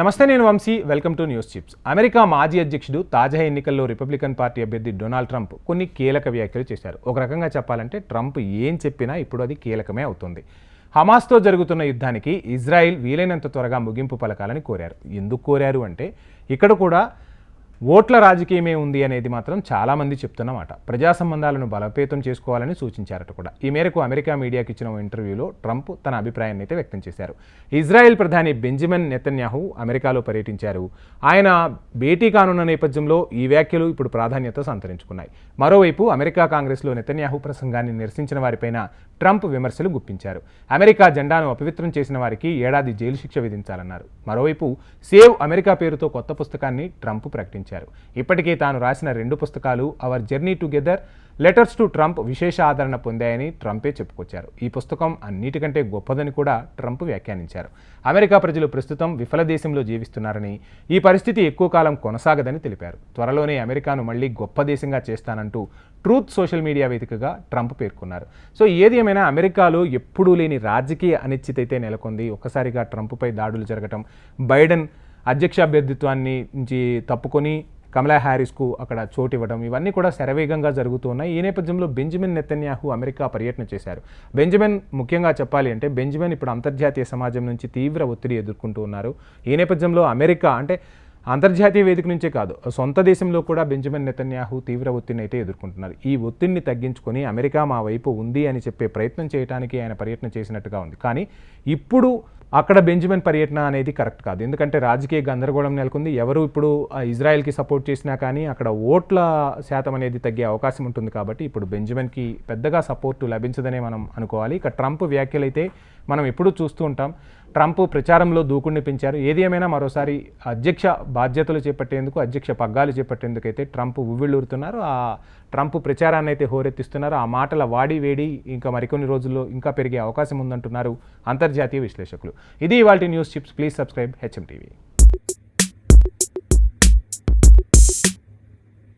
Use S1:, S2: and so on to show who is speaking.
S1: నమస్తే నేను Vamshi. Welcome to News Chips. America మాజీ అధ్యక్షుడు తాజా ఎన్నికల్లో రిపబ్లికన్ పార్టీ అభ్యర్థి డొనాల్డ్ ట్రంప్ కొన్ని కీలక వ్యాఖ్యలు చేశారు. ఒక రకంగా చెప్పాలంటే ట్రంప్ ఏం చెప్పినా ఇప్పుడు అది కీలకమే అవుతుంది. హమాస్తో జరుగుతున్న యుద్ధానికి ఇజ్రాయిల్ వీలైనంత త్వరగా ముగింపు పలకాలని కోరారు. ఎందుకు కోరారు అంటే ఇక్కడ కూడా ఓట్ల రాజకీయమే ఉంది అనేది మాత్రం చాలామంది చెప్తున్నమాట. ప్రజా సంబంధాలను బలోపేతం చేసుకోవాలని సూచించారట కూడా. ఈ మేరకు అమెరికా మీడియాకి ఇచ్చిన ఓ ఇంటర్వ్యూలో ట్రంప్ తన అభిప్రాయాన్ని అయితే వ్యక్తం చేశారు. ఇజ్రాయెల్ ప్రధాని బెంజమిన్ నెతన్యాహు అమెరికాలో పర్యటించారు. ఆయన భేటీ కానున్న నేపథ్యంలో ఈ వ్యాఖ్యలు ఇప్పుడు ప్రాధాన్యత సంతరించుకున్నాయి. మరోవైపు అమెరికా కాంగ్రెస్లో నెతన్యాహు ప్రసంగాన్ని నిరసించిన వారిపైన ట్రంప్ విమర్శలు గుప్పించారు. అమెరికా జెండాను అపవిత్రం చేసిన వారికి ఏడాది జైలు శిక్ష విధించాలన్నారు. మరోవైపు సేవ్ అమెరికా పేరుతో కొత్త పుస్తకాన్ని ట్రంప్ ప్రకటించారు. ఇప్పటికే తాను రాసిన రెండు పుస్తకాలు our journey together letters to Trump విశేష ఆదరణ పొందాయని ట్రంపే చెప్పుకొచ్చారు. ఈ పుస్తకం అన్నిటికంటే గొప్పదని కూడా ట్రంప్ వ్యాఖ్యానించారు. అమెరికా ప్రజలు ప్రస్తుతం విఫల దేశంలో జీవిస్తున్నారని ఈ పరిస్థితి ఎక్కువ కాలం కొనసాగదని తెలిపారు. త్వరలోనే అమెరికాను మళ్ళీ గొప్ప దేశంగా చేస్తానంటూ ట్రూత్ సోషల్ మీడియా వేదికగా ట్రంప్ పేర్కొన్నారు. సో ఏది ఏమైనా అమెరికాలో ఎప్పుడూ లేని రాజకీయ అనిశ్చితైతే నెలకొంది. ఒక్కసారిగా ట్రంప్పై దాడులు జరగటం బైడెన్ అధ్యక్ష అభ్యర్థిత్వాన్ని నుంచి తప్పుకొని కమలా హ్యారిస్కు అక్కడ చోటు ఇవ్వడం ఇవన్నీ కూడా శరవేగంగా జరుగుతున్నాయి ఈ నేపథ్యంలో బెంజమిన్ నెతన్యాహు అమెరికా పర్యటన చేశారు. బెంజమిన్ ముఖ్యంగా చెప్పాలి అంటే బెంజమిన్ ఇప్పుడు అంతర్జాతీయ సమాజం నుంచి తీవ్ర ఒత్తిడి ఎదుర్కొంటూ ఉన్నారు. ఈ నేపథ్యంలో అమెరికా అంటే అంతర్జాతీయ వేదిక నుంచే కాదు సొంత దేశంలో కూడా బెంజమిన్ నెతన్యాహు తీవ్ర ఒత్తిడిని అయితే ఎదుర్కొంటున్నారు. ఈ ఒత్తిడిని తగ్గించుకొని అమెరికా మా వైపు ఉంది అని చెప్పే ప్రయత్నం చేయడానికి ఆయన పర్యటన చేసినట్టుగా ఉంది. కానీ ఇప్పుడు అక్కడ బెంజమిన్ పర్యటన అనేది కరెక్ట్ కాదు. ఎందుకంటే రాజకీయ గందరగోళం నెలకొంది. ఎవరు ఇప్పుడు ఇజ్రాయెల్కి సపోర్ట్ చేసినా కానీ అక్కడ ఓట్ల శాతం అనేది తగ్గే అవకాశం ఉంటుంది కాబట్టి ఇప్పుడు బెంజమిన్కి పెద్దగా సపోర్టు లభించదనే మనం అనుకోవాలి. ఇక ట్రంప్ వ్యాఖ్యలు అయితే మనం ఎప్పుడూ చూస్తూ ఉంటాం. ట్రంప్ ప్రచారంలో దూకుడిని పెంచారు. ఏది ఏమైనా మరోసారి అధ్యక్ష బాధ్యతలు చేపట్టేందుకు అధ్యక్ష పగ్గాలు చేపట్టేందుకు అయితే ట్రంప్ ఉవ్విళ్ళూరుతున్నారు. ఆ ట్రంప్ ప్రచారాన్ని అయితే హోరెత్తిస్తున్నారు. ఆ మాటల వాడి వేడి ఇంకా మరికొన్ని రోజుల్లో ఇంకా పెరిగే అవకాశం ఉందంటున్నారు అంతర్జాతీయ విశ్లేషకులు. ఇది ఇవాళ News Chips. Please subscribe HM TV.